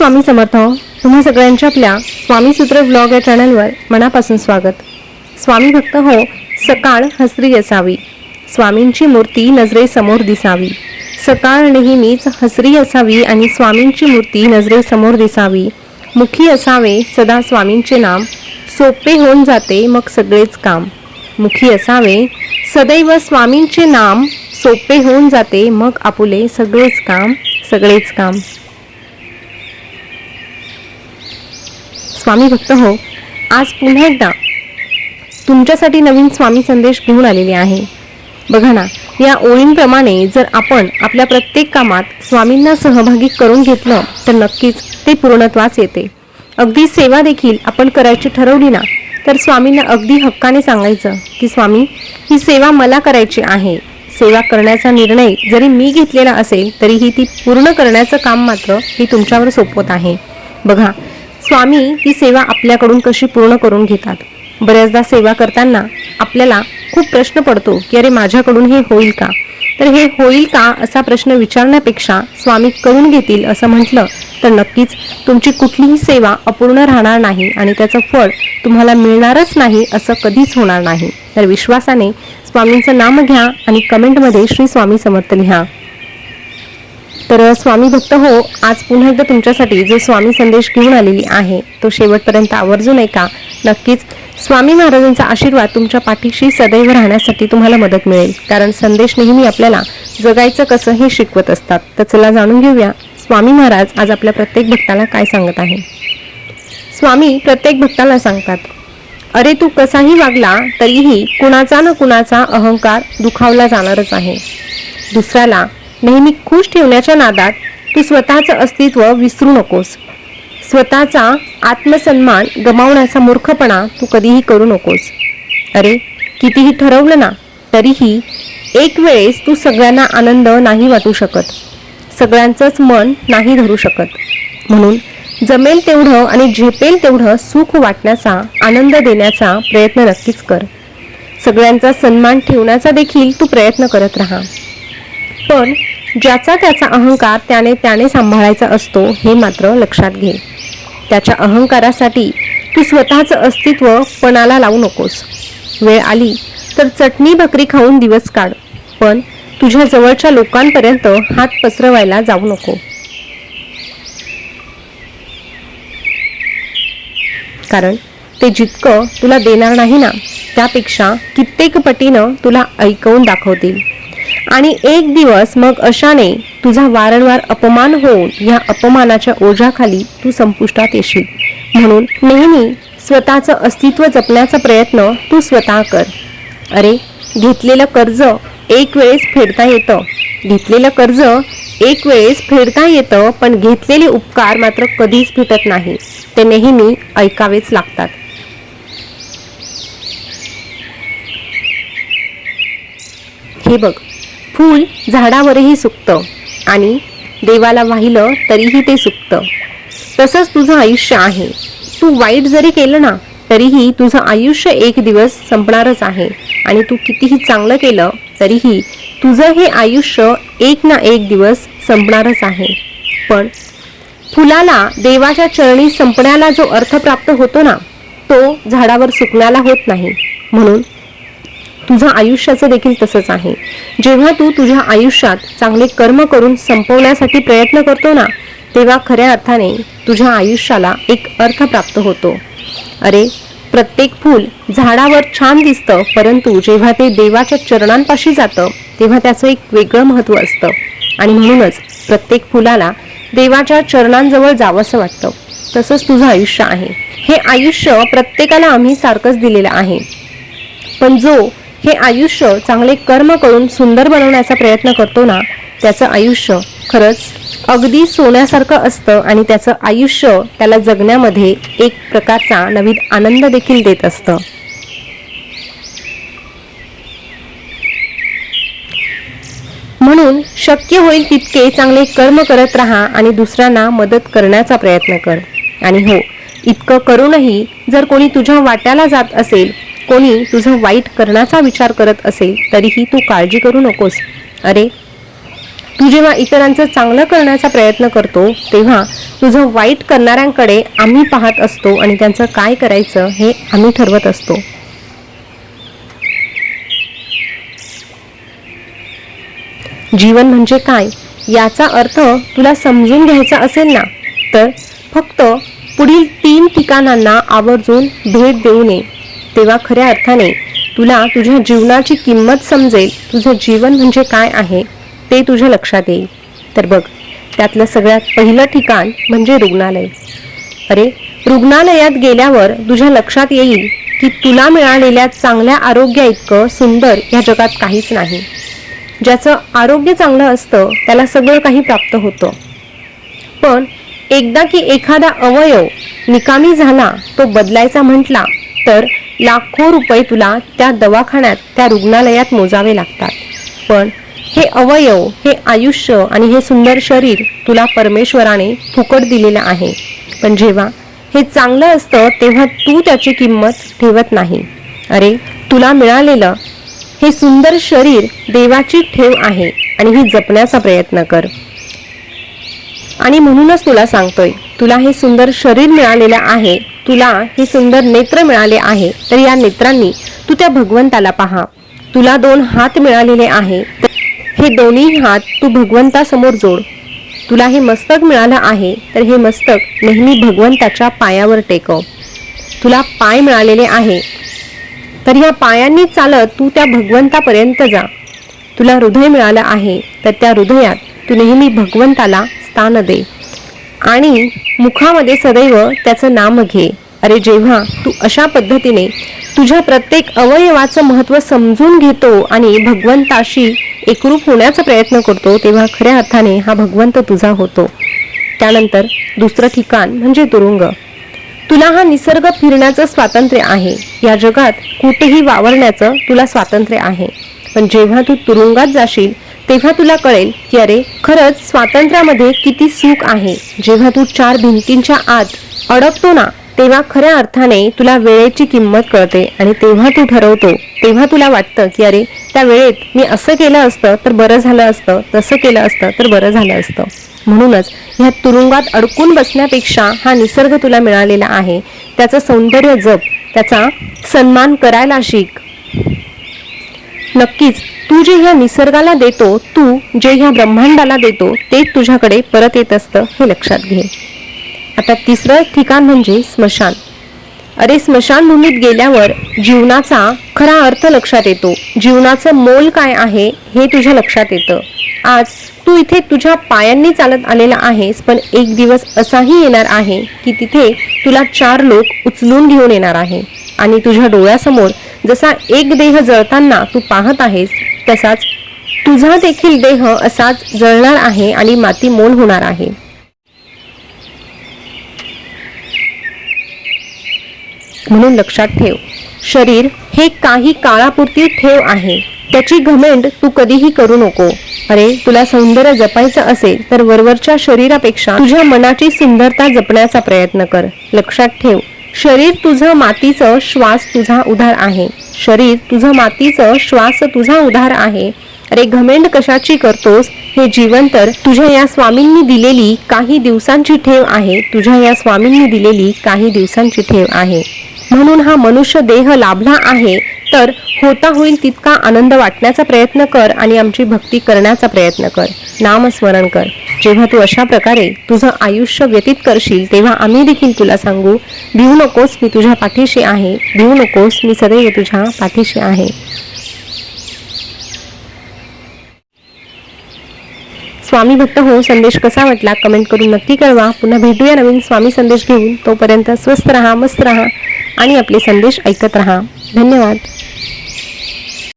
स्वामी समर्थ हो. तुम्हा सगळ्यांच्या आपल्या स्वामी सूत्र ब्लॉग या चॅनलवर मनापासून स्वागत. स्वामी भक्त हो सकाळ हसरी असावी. स्वामींची मूर्ती नजरेसमोर दिसावी. सकाळ नेहमीच हसरी असावी आणि स्वामींची मूर्ती नजरेसमोर दिसावी. मुखी असावे सदा स्वामींचे नाम. सोपे होऊन जाते मग सगळेच काम. मुखी असावे सदैव स्वामींचे नाम. सोपे होऊन जाते मग आपुले सगळेच काम सगळेच काम. स्वामी भक्त हो आज पुन्हा एकदा तुमच्यासाठी नवीन स्वामी संदेश घेऊन आलेले आहे. बघा ना या ओळींप्रमाणे जर आपण आपल्या प्रत्येक कामात स्वामींना सहभागी करून घेतलं तर नक्कीच ते पूर्णत्वास येते. अगदी सेवा देखील आपण करायची ठरवली ना तर स्वामींना अगदी हक्काने सांगायचं की स्वामी ही सेवा मला करायची आहे. सेवा करण्याचा निर्णय जरी मी घेतलेला असेल तरीही ती पूर्ण करण्याचं काम मात्र मी तुमच्यावर सोपवत आहे. बघा स्वामी ती सेवा आपल्याकडून कशी पूर्ण करून घेतात? बऱ्याचदा सेवा करताना आपल्याला खूप प्रश्न पडतो की अरे माझ्याकडून हे होईल का? तर हे होईल का असा प्रश्न विचारण्यापेक्षा स्वामी करून घेतील असं म्हटलं तर नक्कीच तुमची कुठलीही सेवा अपूर्ण राहणार नाही आणि त्याचं फळ तुम्हाला मिळणारच नाही असं कधीच होणार नाही. तर विश्वासाने स्वामींचं नाम घ्या आणि कमेंटमध्ये श्री स्वामी समर्थ लिहा. तर स्वामी भक्त हो आज पुन्हा एकदा तुमच्यासाठी जो स्वामी संदेश घेऊन आलेली आहे तो शेवटपर्यंत आवर्जून ऐका. नक्कीच स्वामी महाराजांचा आशीर्वाद तुमच्या पाठीशी सदैव राहण्यासाठी तुम्हाला मदत मिळेल. कारण संदेश नेहमी आपल्याला जगायचं कसं हे शिकवत असतात. तर चला जाणून घेऊया स्वामी महाराज आज आपल्या प्रत्येक भक्ताला काय सांगत आहे. स्वामी प्रत्येक भक्ताला सांगतात अरे तू कसाही वागला तरीही कुणाचा न कुणाचा अहंकार दुखावला जाणारच आहे. दुसऱ्याला नेहमी खुश ठेवण्याच्या नादात तू स्वतःचं अस्तित्व विसरू नकोस. स्वतःचा आत्मसन्मान गमावण्याचा मूर्खपणा तू कधीही करू नकोस. अरे कितीही ठरवलं ना तरीही एक वेळेस तू सगळ्यांना आनंद नाही वाटू शकत. सगळ्यांचंच मन नाही धरू शकत. म्हणून जमेल तेवढं आणि झेपेल तेवढं सुख वाटण्याचा आनंद देण्याचा प्रयत्न नक्कीच कर. सगळ्यांचा सन्मान ठेवण्याचा देखील तू प्रयत्न करत राहा. पण ज्याचा त्याचा अहंकार त्याने त्याने सांभाळायचा असतो हे मात्र लक्षात घे. त्याच्या अहंकारासाठी तू स्वतःचं अस्तित्व पणाला लावू नकोस. वेळ आली तर चटणी भाकरी खाऊन दिवस काढ पण तुझ्या जवळच्या लोकांपर्यंत हात पसरवायला जाऊ नको. कारण ते जितकं तुला देणार नाही ना त्यापेक्षा कित्येक पटीनं तुला ऐकवून दाखवतील. आणि एक दिवस मग अशाने तुझा वारंवार अपमान होऊन या अपमानाच्या ओझ्याखाली तू संपुष्टात येशील. म्हणून नेहमी स्वतःचं अस्तित्व जपण्याचा प्रयत्न तू स्वतः कर. अरे घेतलेलं कर्ज एक वेळेस फेडता येतं. घेतलेलं कर्ज एक वेळेस फेडता येतं पण घेतलेले उपकार मात्र कधीच फिटत नाही. ते नेहमी ऐकावेच लागतात. हे बघ फूल झाडावरही सुकतं आणि देवाला वाहिलं तरीही ते सुकतं. तसंच तुझं आयुष्य आहे. तू वाईट जरी केलं ना तरीही तुझं आयुष्य एक दिवस संपणारच आहे. आणि तू कितीही चांगलं केलं तरीही तुझं हे आयुष्य एक ना एक दिवस संपणारच आहे. पण फुलाला देवाच्या चरणी संपण्याला जो अर्थ प्राप्त होतो ना तो झाडावर सुकण्याला होत नाही. म्हणून तुझं आयुष्याचं देखील तसंच आहे. जेव्हा तू तुझ्या आयुष्यात चांगले कर्म करून संपवण्यासाठी प्रयत्न करतो ना तेव्हा खऱ्या अर्थाने तुझ्या आयुष्याला एक अर्थ प्राप्त होतो. अरे प्रत्येक फूल झाडावर छान दिसतं परंतु जेव्हा ते देवाच्या चरणांपाशी जातं तेव्हा त्याचं एक वेगळं महत्त्व असतं. आणि म्हणूनच प्रत्येक फुलाला देवाच्या चरणांजवळ जावंसं वाटतं. तसंच तुझं आयुष्य आहे. हे आयुष्य प्रत्येकाला आम्ही सारखंच दिलेलं आहे. पण जो हे आयुष्य चांगले कर्म करून सुंदर बनवण्याचा प्रयत्न करतो ना त्याचं आयुष्य खरंच अगदी सोन्यासारखं असतं आणि त्याचं आयुष्य त्याला जगण्यामध्ये एक प्रकारचा नवीन आनंद देखील देत असतं. म्हणून शक्य होईल तितके चांगले कर्म करत राहा आणि दुसऱ्यांना मदत करण्याचा प्रयत्न कर. आणि हो इतकं करूनही जर कोणी तुझ्या वाट्याला जात असेल कोणी तुझं वाईट करण्याचा विचार करत असेल तरीही तू काळजी करू नकोस. अरे तू जेव्हा इतरांचं चांगलं करण्याचा प्रयत्न करतो तेव्हा तुझं वाईट करणाऱ्यांकडे आम्ही पाहत असतो आणि त्यांचं काय करायचं हे आम्ही ठरवत असतो. जीवन म्हणजे काय? याचा अर्थ तुला समजून घ्यायचा असेल ना? तर फक्त पुढील तीन ठिकाणांना आवर्जून भेट देऊ नये. तेव्हा खऱ्या अर्थाने तुला तुझ्या जीवनाची किंमत समजेल तुझं जीवन म्हणजे काय आहे ते तुझ्या लक्षात येईल. तर बघ त्यातलं सगळ्यात पहिलं ठिकाण म्हणजे रुग्णालय. अरे रुग्णालयात गेल्यावर तुझ्या लक्षात येईल की तुला मिळालेल्या चांगल्या आरोग्या इतकं सुंदर या जगात काहीच नाही. ज्याचं आरोग्य चांगलं असतं त्याला सगळं काही प्राप्त होतं. पण एकदा की एखादा अवयव निकामी झाला तो बदलायचा म्हटला तर लाखो रुपये तुला त्या दवाखान्यात त्या रुग्णालयात मोजावे लागतात. पण हे अवयव हे आयुष्य आणि हे सुंदर शरीर तुला परमेश्वराने फुकट दिलेलं आहे. पण जेव्हा हे चांगलं असतं तेव्हा तू त्याची किंमत ठेवत नाही. अरे तुला मिळालेलं हे सुंदर शरीर देवाची ठेव आहे आणि ही जपण्याचा प्रयत्न कर. आणि म्हणूनच तुला सांगतोय तुला हे सुंदर शरीर मिळालेलं आहे तुला हे सुंदर नेत्र मिळाले आहे तर या नेत्रांनी तू त्या भगवंताला पहा. तुला दोन हात मिळालेले आहे हे दोन्ही हात तू भगवंतासमोर जोड. तुला हे मस्तक मिळालं आहे तर हे मस्तक नेहमी भगवंताच्या पायावर टेकव. तुला पाय मिळालेले आहे तर या पायांनी चालत तू त्या भगवंतापर्यंत जा. तुला हृदय मिळालं आहे तर त्या हृदयात तू नेहमी भगवंताला स्थान दे. आणि मुखामध्ये सदैव त्याचं नाम घे. अरे जेव्हा तू अशा पद्धतीने तुझ्या प्रत्येक अवयवाचं महत्त्व समजून घेतो आणि भगवंताशी एकरूप होण्याचा प्रयत्न करतो तेव्हा खऱ्या अर्थाने हा भगवंत तुझा होतो. त्यानंतर दुसरं ठिकाण म्हणजे तुरुंग. तुला हा निसर्ग फिरण्याचं स्वातंत्र्य आहे. या जगात कुठेही वावरण्याचं तुला स्वातंत्र्य आहे. पण जेव्हा तू तुरुंगात जाशील तेव्हा तुला कळेल की अरे खरंच स्वातंत्र्यामध्ये किती सुख आहे. जेव्हा तू चार भिंतींच्या आत अडकतो ना तेव्हा खऱ्या अर्थाने तुला वेळेची किंमत कळते आणि तेव्हा तू ठरवतो तेव्हा तुला वाटतं की अरे त्या वेळेत मी असं केलं असतं तर बरं झालं असतं तसं केलं असतं तर बरं झालं असतं. म्हणूनच ह्या तुरुंगात अडकून बसण्यापेक्षा हा निसर्ग तुला मिळालेला आहे. त्याचं सौंदर्य जप त्याचा सन्मान करायला शिक. नक्कीच तू जे ह्या निसर्गाला देतो तू जे ह्या ब्रह्मांडाला देतो ते तुझ्याकडे परत येत असतं हे लक्षात घे. आता तिसरं ठिकाण म्हणजे स्मशान. अरे स्मशानभूमीत गेल्यावर जीवनाचा खरा अर्थ लक्षात येतो. जीवनाचं मोल काय आहे हे तुझ्या लक्षात येतं. आज तू इथे तुझ्या पायांनी चालत आलेला आहेस पण एक दिवस असाही येणार आहे की तिथे तुला चार लोक उचलून घेऊन येणार आहे. आणि तुझ्या डोळ्यासमोर जसा एक देह जळताना तू पाहत आहेस तसाच तुझा देखील देह असाच जळणार आहे आणि माती मोल होणार आहे. म्हणून लक्षात ठेव शरीर हे काही काळापुरती ठेव आहे. त्याची घमेंड तू कधीही करू नको. अरे तुला सौंदर्य जपायचं असेल तर वरवरच्या शरीरापेक्षा तुझ्या मनाची सुंदरता जपण्याचा प्रयत्न कर. लक्षात ठेव शरीर तुझं मातीचं श्वास तुझा उधार आहे. शरीर तुझं मातीचं श्वास तुझा उधार आहे. अरे घमेंड कशाची करतोस? हे जीवन तर तुझ्या या स्वामींनी दिलेली काही दिवसांची ठेव आहे. तुझ्या या स्वामींनी दिलेली काही दिवसांची ठेव आहे. म्हणून हा मनुष्य देह लाभला आहे तर होता होईल तितका आनंद वाटण्याचा प्रयत्न कर आणि आमची भक्ती करण्याचा प्रयत्न कर. नामस्मरण कर. जेव्हा तू अशा प्रकारे तुझं आयुष्य व्यतीत करशील तेव्हा आम्ही देखील तुला सांगू भिवू नकोस मी तुझ्या पाठीशी आहे भिवू नकोस मी सदैव तुझ्या पाठीशी आहे. स्वामी भक्त हो संदेश कसा वाटला कमेंट करून नक्की कळवा. पुन्हा भेटूया नवीन स्वामी संदेश घेऊन. तोपर्यंत स्वस्थ रहा मस्त रहा आणि आपले संदेश ऐकत रहा. धन्यवाद.